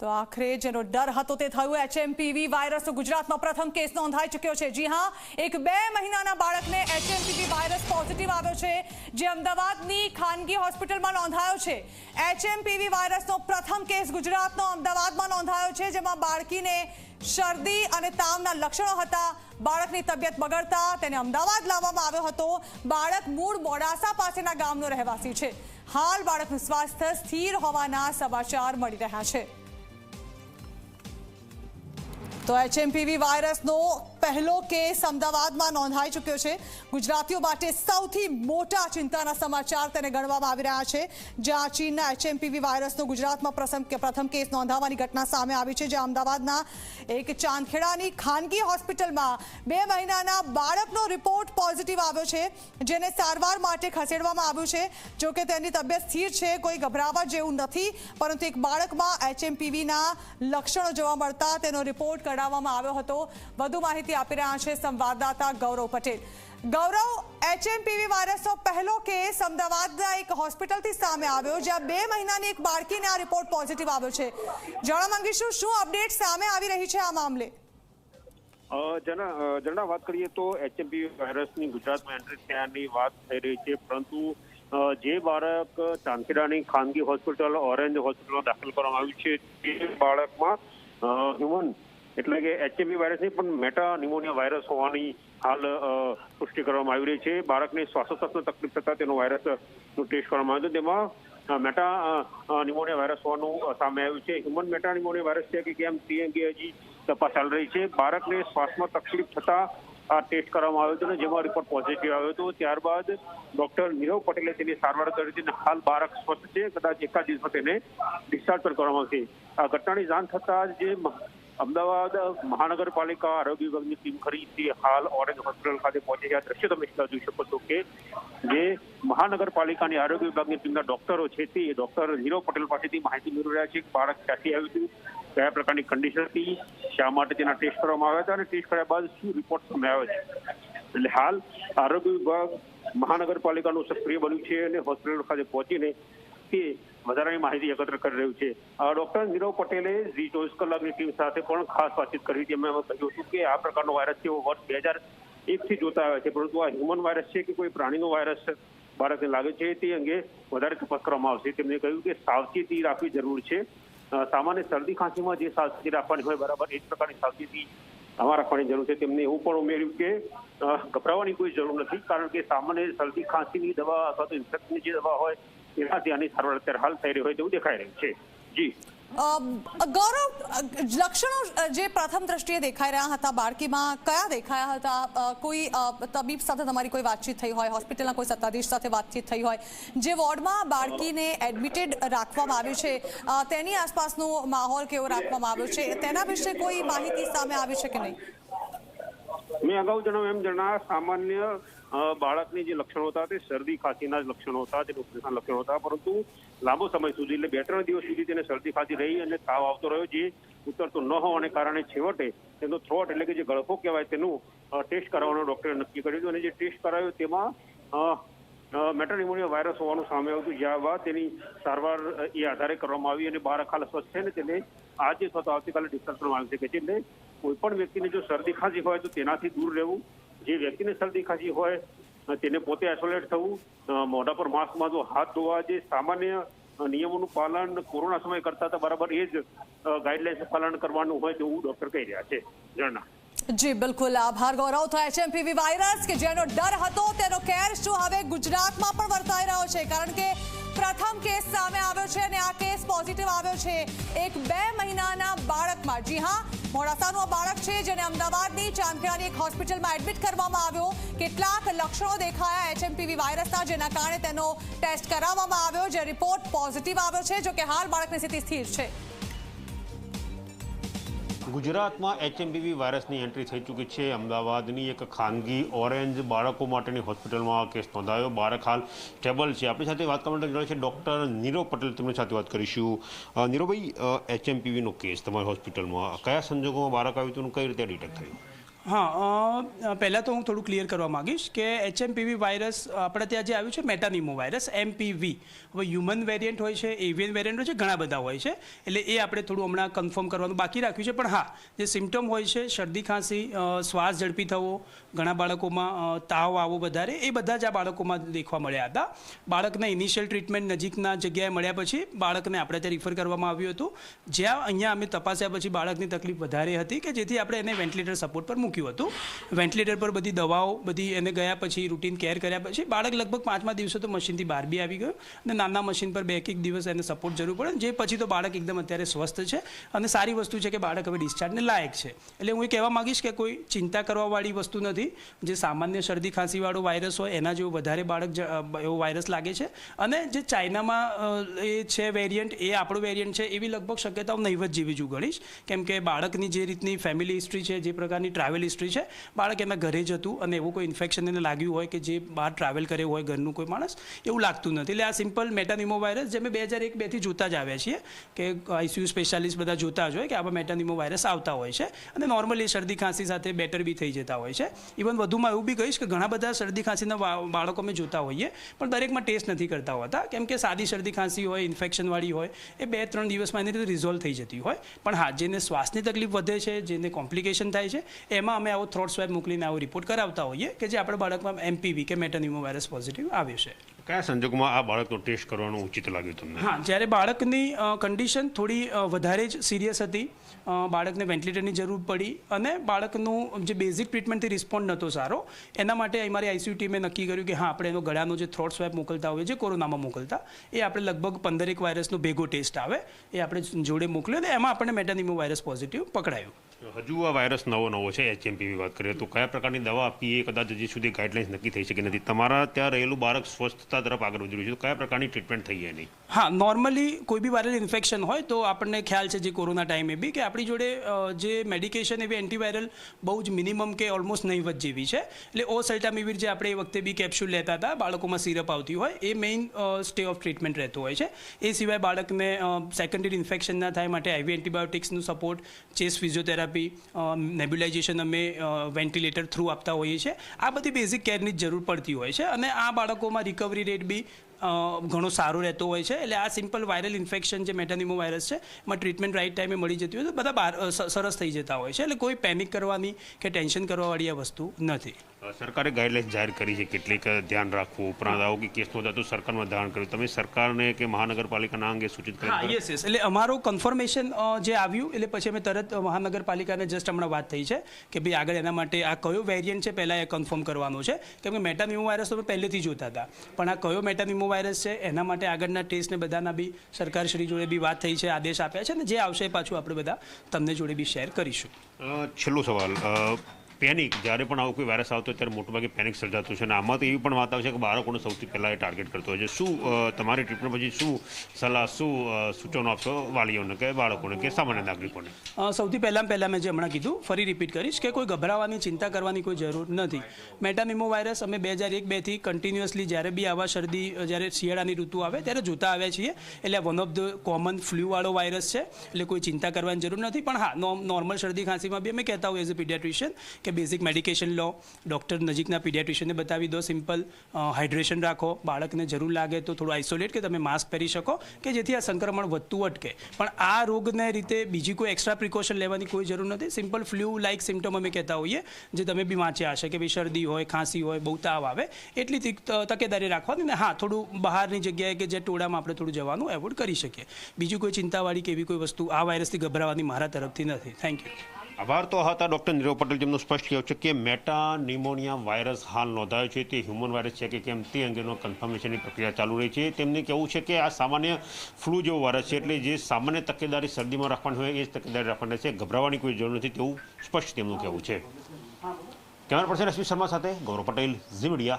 તો આખરે જેનો ડર હતો તે થયું. એચએમપીવી વાયરસ ગુજરાતમાં પ્રથમ કેસ નોંધાઈ ચૂક્યો છે. જી હા, એક બે મહિનાના બાળકને એચએમપીવી વાયરસ પોઝિટિવ આવ્યો છે, જે અમદાવાદની ખાનગી હોસ્પિટલમાં નોંધાયો છે. એચએમપીવી વાયરસનો પ્રથમ કેસ ગુજરાતનો અમદાવાદમાં નોંધાયો છે, જેમાં બાળકીને શરદી અને તાવના લક્ષણો હતા. બાળકની તબિયત બગડતા તેને અમદાવાદ લાવવામાં આવ્યો હતો. બાળક મૂળ મોડાસા પાસેના ગામનો રહેવાસી છે. હાલ બાળકનું સ્વાસ્થ્ય સ્થિર હોવાના સમાચાર મળી રહ્યા છે. તો એચએમપીવી વાયરસનો પહેલો કેસ અમદાવાદમાં નોંધાઈ ચૂક્યો છે. ગુજરાતીઓ માટે સૌથી મોટા ચિંતાના સમાચાર તેને ગણવામાં આવી રહ્યા છે. જ્યાં ચીનના એચએમપીવી વાયરસનો ગુજરાતમાં પ્રથમ પ્રથમ કેસ નોંધાવાની ઘટના સામે આવી છે, જ્યાં અમદાવાદના એક ચાંદખેડાની ખાનગી હોસ્પિટલમાં બે મહિનાના બાળકનો રિપોર્ટ પોઝિટિવ આવ્યો છે, જેને સારવાર માટે ખસેડવામાં આવ્યું છે. જો કે તેની તબિયત સ્થિર છે, કોઈ ગભરાવા જેવું નથી, પરંતુ એક બાળકમાં એચએમપીવીના લક્ષણો જોવા મળતા તેનો રિપોર્ટ કઢાવવામાં આવ્યો હતો. વધુ માહિતી આપી રહ્યા છે સંવાદદાતા ગૌરવ પટેલ. ગૌરવ એચએમપીવી વાયરસનો પહેલો કેસ અમદાવાદના એક હોસ્પિટલથી સામે આવ્યો, જ્યાં બે મહિનાની એક બાળકીને આ રિપોર્ટ પોઝિટિવ આવ્યો છે. જાણવા માંગીશું શું અપડેટ સામે આવી રહી છે આ મામલે? જણા વાત કરીએ તો એચએમપી વાયરસની ગુજરાતમાં એન્ટ્રી થયાની વાત થઈ રહી છે, પરંતુ જે બાળક ચાંદખેડાની ખાનગી હોસ્પિટલ, ઓરેન્જ હોસ્પિટલમાં દાખલ કરવામાં આવ્યું છે, તે બાળકમાં હ્યુમન એટલે કે એચએમવી વાયરસ નહીં પણ મેટા નિમોનિયા વાયરસ હોવાની હાલ પુષ્ટિ કરવામાં આવી રહી છે. બાળકને શ્વાસોશ્વાસની તકલીફ થતા તેનો વાયરસનું ટેસ્ટ કરવામાં આવ્યો તેમાં મેટા નિમોનિયા વાયરસ હોવાનું સામે આવ્યું છે. હ્યુમન મેટા નિમોનિયા વાયરસ છે કે કેમ, તે અંગે હજી તપાસ ચાલી રહી છે. બાળકને શ્વાસમાં તકલીફ થતા આ ટેસ્ટ કરવામાં આવ્યો હતો અને જેમાં રિપોર્ટ પોઝિટિવ આવ્યો હતો. ત્યારબાદ ડોક્ટર નીરવ પટેલે તેની સારવાર કરી હતી હાલ બાળક સ્વસ્થ છે. કદાચ એકાદ દિવસમાં તેને ડિસ્ચાર્જ પણ કરવામાં આવશે. આ ઘટનાની જાણ થતાં જે અમદાવાદ મહાનગરપાલિકા આરોગ્ય વિભાગની ટીમ ખરીદી હાલ ઓરેન્જ હોસ્પિટલ ખાતે પહોંચી ગયા દ્રશ્ય તમે જોઈ શકો છો કે જે મહાનગરપાલિકાની આરોગ્ય વિભાગની ટીમના ડોક્ટરો છે તે ડોક્ટર હીરો પટેલ પાસેથી માહિતી મેળવી રહ્યા છે કે બાળક ક્યાંથી આવ્યું હતું, કયા પ્રકારની કન્ડિશન હતી, શા માટે તેના ટેસ્ટ કરવામાં આવ્યા હતા અને ટેસ્ટ કર્યા બાદ શું રિપોર્ટ સામે આવ્યો છે. એટલે હાલ આરોગ્ય વિભાગ મહાનગરપાલિકાનું સક્રિય બન્યું છે અને હોસ્પિટલ ખાતે પહોંચીને તે વધારાની માહિતી એકત્ર કરી રહ્યું છે. ડોક્ટર નીરવ પટેલે ઝી ચોવીસ કલાકની ટીમ સાથે પણ ખાસ વાતચીત કરી હતી. એમણે કહ્યું હતું કે આ પ્રકારનો વાયરસ છે વર્ષ બે હજાર એકથી જોતા આવ્યા છે. પરંતુ આ હ્યુમન વાયરસ છે કે કોઈ પ્રાણીનો વાયરસ બાળકને લાગે છે તે અંગે વધારે તપાસ કરવામાં આવશે. તેમણે કહ્યું કે સાવચેતી રાખવી જરૂર છે. સામાન્ય શરદી ખાંસીમાં જે સાવચેતી રાખવાની હોય બરાબર એ જ પ્રકારની સાવચેતી આમાં રાખવાની જરૂર છે. તેમને એવું પણ ઉમેર્યું કે ગભરાવાની કોઈ જરૂર નથી, કારણ કે સામાન્ય શરદી, ખાંસીની દવા અથવા તો ઇન્ફેક્શનની જે દવા હોય તેનાથી આની સારવાર અત્યારે હાલ થઈ રહી હોય તેવું દેખાઈ રહ્યું છે. જી. ગૌરવ લક્ષણો જે પ્રથમ દ્રષ્ટિએ દેખાઈ રહ્યા હતા, બાળકીમાં કયા દેખાયા હતા? કોઈ તબીબ સાથે તમારી કોઈ વાતચીત થઈ હોય, હોસ્પિટલના કોઈ સત્તાધીશ સાથે વાતચીત થઈ હોય, જે વોર્ડમાં બાળકીને એડમિટેડ રાખવામાં આવ્યું છે તેની આસપાસનો માહોલ કેવો રાખવામાં આવ્યો છે, તેના વિશે કોઈ માહિતી સામે આવી છે કે નહીં? મેં અગાઉ જણાવ્યું એમ જણા સામાન્ય બાળકની જે લક્ષણો હતા તે શરદી ખાંસીના જ લક્ષણો હતા તે ડોક્ટરના લક્ષણો હતા પરંતુ લાંબો સમય સુધી એટલે બે ત્રણ દિવસ સુધી તેને શરદી ખાંસી રહી અને તાવ આવતો રહ્યો જે ઉતરતો ન હોવાને કારણે છેવટે તેનો થ્રોટ એટલે કે જે ગળફો કહેવાય તેનું ટેસ્ટ કરાવવાનું ડોક્ટરે નક્કી કર્યું હતું અને જે ટેસ્ટ કરાયો તેમાં અ, વાયરસ હોવાનું સામે આવ્યું હતું જ્યાં બાદ તેની સારવાર એ આધારે કરવામાં આવી અને બાળક હાલ સ્વસ્થ છે ને તેને આજે અથવા તો આવતીકાલે ડિસ્ચાર્જ કરવામાં આવી શકે છે. એટલે કોઈ પણ વ્યક્તિને જો શરદી ખાંસી હોય તો તેનાથી દૂર રહેવું જે વ્યક્તિને શરદી ખાંસી હોય તેને પોતે આઇસોલેટ થવું મોઢા પર માસ્ક જો હાથ ધોવા જે સામાન્ય નિયમોનું પાલન કોરોના સમય કરતા હતા, બરાબર એ જ ગાઈડલાઇન્સ પાલન કરવાનું હોય તેવું ડોક્ટર કહી રહ્યા છે. જણા જી, બિલકુલ. આભાર. ગૌરવ તો એચએમપીવી વાયરસ કે જેનો ડર હતો તેનો કેર શું હવે ગુજરાતમાં પણ વર્તાઈ રહ્યો છે? કારણ કે પ્રથમ કેસ સામે આવ્યો છે અને આ કેસ પોઝિટિવ આવ્યો છે. એક બે મહિનાના બાળકમાં. જી હા મોડાસાનું બાળક છે જેને અમદાવાદની ચાંદખેડાની એક હોસ્પિટલમાં એડમિટ કરવામાં આવ્યો. કેટલાક લક્ષણો દેખાયા એચએમપીવી વાયરસના જેના કારણે તેનો ટેસ્ટ કરાવવામાં આવ્યો, જે રિપોર્ટ પોઝિટિવ આવ્યો છે જો કે હાલ બાળકની સ્થિતિ સ્થિર છે. ગુજરાતમાં એચએમપીવી વાયરસની એન્ટ્રી થઈ ચૂકી છે. અમદાવાદની એક ખાનગી ઓરેન્જ બાળકો માટેની હોસ્પિટલમાં કેસ નોંધાયો. બાળક હાલ સ્ટેબલ છે. આપણી સાથે વાત કરવા માટે જોડાય છે ડૉક્ટર નીરવ પટેલ. તેમની સાથે વાત કરીશું. નીરવભાઈ એચએમપીવીનો કેસ તમારી હોસ્પિટલમાં. કયા સંજોગોમાં બાળક આવ્યું હતું કઈ રીતે ડિટેક્ટ થયું? હા પહેલાં તો હું થોડું ક્લિયર કરવા માગીશ કે એચએમપીવી વાયરસ આપણે ત્યાં જે આવ્યું છે મેટાનિમો વાયરસ એમપીવી હવે હ્યુમન વેરિયન્ટ હોય છે એવિયન વેરિયન્ટ હોય છે, ઘણા બધા હોય છે. એટલે એ આપણે થોડું હમણાં કન્ફર્મ કરવાનું બાકી રાખ્યું છે. પણ હા, જે સિમ્ટમ હોય છે, શરદી, ખાંસી શ્વાસ ઝડપી થવો, ઘણા બાળકોમાં તાવ આવો વધારે, એ બધા જ આ બાળકોમાં દેખવા મળ્યા હતા. બાળકને ઇનિશિયલ ટ્રીટમેન્ટ નજીકના જગ્યાએ મળ્યા પછી બાળકને આપણે ત્યાં રિફર કરવામાં આવ્યું હતું. જ્યાં અહીંયા અમે તપાસ્યા પછી બાળકની તકલીફ વધારે હતી કે જેથી આપણે એને વેન્ટિલેટર સપોર્ટ પર મૂક્યું. હતું. વેન્ટિલેટર પર બધી દવાઓ, બધી એને ગયા પછી રૂટીન કેર કર્યા પછી બાળક લગભગ પાંચમા દિવસે તો મશીનથી બહાર બી આવી ગયો અને નાના મશીન પર બે એક દિવસ એને સપોર્ટ જરૂર પડે જે પછી તો બાળક એકદમ અત્યારે સ્વસ્થ છે અને સારી વસ્તુ છે કે બાળક હવે ડિસ્ચાર્જને લાયક છે. એટલે હું એ કહેવા માંગીશ કે કોઈ ચિંતા કરવાવાળી વસ્તુ નથી. જે સામાન્ય શરદી, ખાંસીવાળો વાયરસ હોય એના જેવો વધારે બાળક એવો વાયરસ લાગે છે. અને જે ચાઇનામાં એ છે વેરિયન્ટ એ આપણો વેરિયન્ટ છે એવી લગભગ શક્યતાઓ નહીવત જેવી જ ગણીશ કેમ કે બાળકની જે રીતની ફેમિલી હિસ્ટ્રી છે, જે પ્રકારની ટ્રાવેલ હિસ્ટ્રી છે. બાળક એના ઘરે જ હતું અને એવું કોઈ ઇન્ફેક્શન એને લાગ્યું હોય કે જે બહાર ટ્રાવેલ કર્યો હોય ઘરનું કોઈ માણસ, એવું લાગતું નથી. એટલે આ સિમ્પલ મેટાનિમો વાયરસ જે અમે બે હજાર એક બેથી જોતા જ આવ્યા છીએ કે આઈસીયુ સ્પેશિયાલિસ્ટ બધા જોતા જ હોય કે આમાં મેટાનિમો વાયરસ આવતા હોય છે અને નોર્મલી શરદી ખાંસી સાથે બેટર બી થઈ જતા હોય છે. ઇવન વધુમાં એવું બી કહીશ કે ઘણા બધા શરદી ખાંસીના બાળકો અમે જોતા હોઈએ, પણ દરેકમાં ટેસ્ટ નથી કરતા હોતા. કેમ કે સાદી શરદી ખાંસી હોય ઇન્ફેક્શનવાળી હોય, એ બે ત્રણ દિવસમાં એની રીતે રિઝોલ્વ થઈ જતી હોય. પણ હા, જેને શ્વાસની તકલીફ વધે છે, જેને કોમ્પ્લિકેશન થાય છે, એમાં અમે આવો થ્રોટ સ્વેબ મોકલીને આવો રિપોર્ટ કરાવતા હોઈએ કે જે આપણા બાળકમાં એમપીવી કે મેટાનિમો વાયરસ પોઝિટિવ આવ્યો છે. કયા સંજોગોમાં આ બાળકનો ટેસ્ટ કરવાનું ઉચિત લાગ્યું તમને? હા જ્યારે બાળકની કન્ડિશન થોડી વધારે જ સિરિયસ હતી બાળકને વેન્ટિલેટરની જરૂર પડી અને બાળકનું જે બેઝિક ટ્રીટમેન્ટથી રિસ્પોન્ડ નહોતો સારો એના માટે અમારી આઈસીયુ ટીમે નક્કી કર્યું કે હા આપણે એનો ગળાનો જે થ્રોટ સ્વેપ મોકલતા હોઈએ જે કોરોનામાં મોકલતા એ આપણે લગભગ પંદરેક વાયરસનો ભેગો ટેસ્ટ આવે એ આપણે જોડે મોકલ્યો અને એમાં આપણને મેટાનિમો વાયરસ પોઝિટિવ પકડાયો. હજુ આ વાયરસ નવો નવો છે એચએમપીની વાત કરીએ તો કયા પ્રકારની દવા આપીએ એ કદાચ હજી સુધી ગાઈડલાઇન્સ નક્કી થઈ શકી નથી. તમારા ત્યાં રહેલું બાળક સ્વસ્થતા તરફ આગળ વધી રહ્યું છે. કયા પ્રકારની ટ્રીટમેન્ટ થઈ એની? હા નોર્મલી કોઈ બી વાયરલ ઇન્ફેક્શન હોય તો આપણને ખ્યાલ છે જે કોરોના ટાઈમે બી કે આપણી જોડે જે મેડિકેશન એવી એન્ટીવાયરલ બહુ જ મિનિમમ કે ઓલમોસ્ટ નહીવત જેવી છે. એટલે ઓ સલ્ટામિવિર જે આપણે એ વખતે બી કેપ્સ્યુલ લેતા હતા, બાળકોમાં સિરપ આવતી હોય, એ મેઇન સ્ટે ઓફ ટ્રીટમેન્ટ રહેતો હોય છે. એ સિવાય બાળકને સેકન્ડરી ઇન્ફેક્શન ના થાય માટે આઈવી એન્ટીબાયોટિક્સનું સપોર્ટ ચેસ ફિઝિયોથેરાપી નેબ્યુલાઇઝેશન અમે વેન્ટિલેટર થ્રુ આપતા હોઈએ છીએ. આ બધી બેઝિક કેરની જ જરૂર પડતી હોય છે. અને આ બાળકોમાં રિકવરી રેટ બી ઘણો સારો રહેતો હોય છે. એટલે આ સિમ્પલ વાયરલ ઇન્ફેક્શન જે મેટાનિમો વાયરસ છે, એમાં ટ્રીટમેન્ટ રાઇટ ટાઈમે મળી જતી હોય તો બધા સરસ થઈ જતા હોય છે. એટલે કોઈ પેનિક કરવાની કે ટેન્શન કરવાવાળી આ વસ્તુ નથી. સરકારે ગાઈડલાઇન્સ જાહેર કરી છે કેટલીક ધ્યાન રાખવું ઉપરાંત આવો કે કેસ નોંધાય તો સરકારમાં ધારણ કર્યું તમે સરકારને કે મહાનગરપાલિકાના અંગે સૂચિત હા કરી યસ યસ. એટલે અમારું કન્ફર્મેશન જે આવ્યું એટલે પછી અમે તરત મહાનગરપાલિકાને જસ્ટ હમણાં વાત થઈ છે કે ભાઈ આગળ એના માટે આ કયો વેરિયન્ટ છે પહેલાં એ કન્ફર્મ કરવાનો છે. કેમ કે મેટાનિમો વાયરસ તો અમે પહેલેથી જોતા હતા. પણ આ કયો મેટાનિમો વાયરસ છે એના માટે આગળના ટેસ્ટને બધાના બી સરકારશ્રી જોડે બી વાત થઈ છે આદેશ આપ્યા છે ને જે આવશે પાછું આપણે બધા તમને જોડે બી શેર કરીશું. છેલ્લો સવાલ. પેનિક જ્યારે પણ આવો કોઈ વાયરસ આવતો ત્યારે મોટાભાગે પેનિક સર્જાતું છે અને આમાં તો એવી પણ વાત આવે છે કે બાળકોને સૌથી પહેલાં એ ટાર્ગેટ કરતો હોય છે. શું તમારી ટ્રીટમેન્ટ પછી શું સલાહ, શું સૂચનો આપશો વાલીઓને કે બાળકોને કે સામાન્ય નાગરિકોને? સૌથી પહેલાં પહેલાં મેં જે હમણાં કીધું, ફરી રિપીટ કરીશ કે કોઈ ગભરાવાની, ચિંતા કરવાની કોઈ જરૂર નથી. મેટામિમો વાયરસ અમે બે હજાર એક બેથી કન્ટિન્યુઅસલી જ્યારે બી આવા શરદી જ્યારે શિયાળાની ઋતુ આવે ત્યારે જોતા આવ્યા છીએ. એટલે વન ઓફ ધ કોમન ફ્લૂવાળો વાયરસ છે. એટલે કોઈ ચિંતા કરવાની જરૂર નથી. પણ હા નોર્મલ શરદી ખાંસીમાં બી અમે કહેતા હોઈએ એઝ અ પીડિયાટ્રિશિયન કે બેઝિક મેડિકેશન લો, ડૉક્ટર નજીકના પીડિયાટ્રિશિયનને બતાવી દો, સિમ્પલ હાઇડ્રેશન રાખો, બાળકને જરૂર લાગે તો થોડું આઇસોલેટ કે તમે માસ્ક પહેરી શકો કે જેથી આ સંક્રમણ વધતું અટકે. પણ આ રોગને રીતે બીજી કોઈ એક્સ્ટ્રા પ્રિકોશન લેવાની કોઈ જરૂર નથી. સિમ્પલ ફ્લૂ લાઇક સિમ્ટમ અમે કહેતા હોઈએ, જે તમે બી વાંચ્યા હશે કે ભાઈ શરદી હોય, ખાંસી હોય, બહુ તાવ આવે, એટલી તકેદારી રાખવાની ને હા, થોડું બહારની જગ્યાએ કે જે ટોળામાં આપણે થોડું જવાનું એવોર્ડ કરી શકીએ. બીજી કોઈ ચિંતાવાળી કે એવી કોઈ વસ્તુ આ વાયરસથી ગભરાવાની મારા તરફથી નથી. થેન્ક યુ આભાર તો હતા ડૉક્ટર નીરવ પટેલ જેમનું સ્પષ્ટ કહ્યું છે કે મેટા નિમોનિયા વાયરસ હાલ નોંધાયો છે. તે હ્યુમન વાયરસ છે કે કેમ તે અંગેનો કન્ફર્મેશનની પ્રક્રિયા ચાલુ રહી છે. તેમને કહેવું છે કે આ સામાન્ય ફ્લૂ જેવો વાયરસ છે એટલે જે સામાન્ય તકેદારી શરદીમાં રાખવાની હોય એ જ તકેદારી રાખવાની છે ગભરાવાની કોઈ જરૂર નથી તેવું સ્પષ્ટ તેમનું કહેવું છે. કેમેરા પર્સન એસપી શર્મા સાથે ગૌરવ પટેલ, ઝી મીડિયા.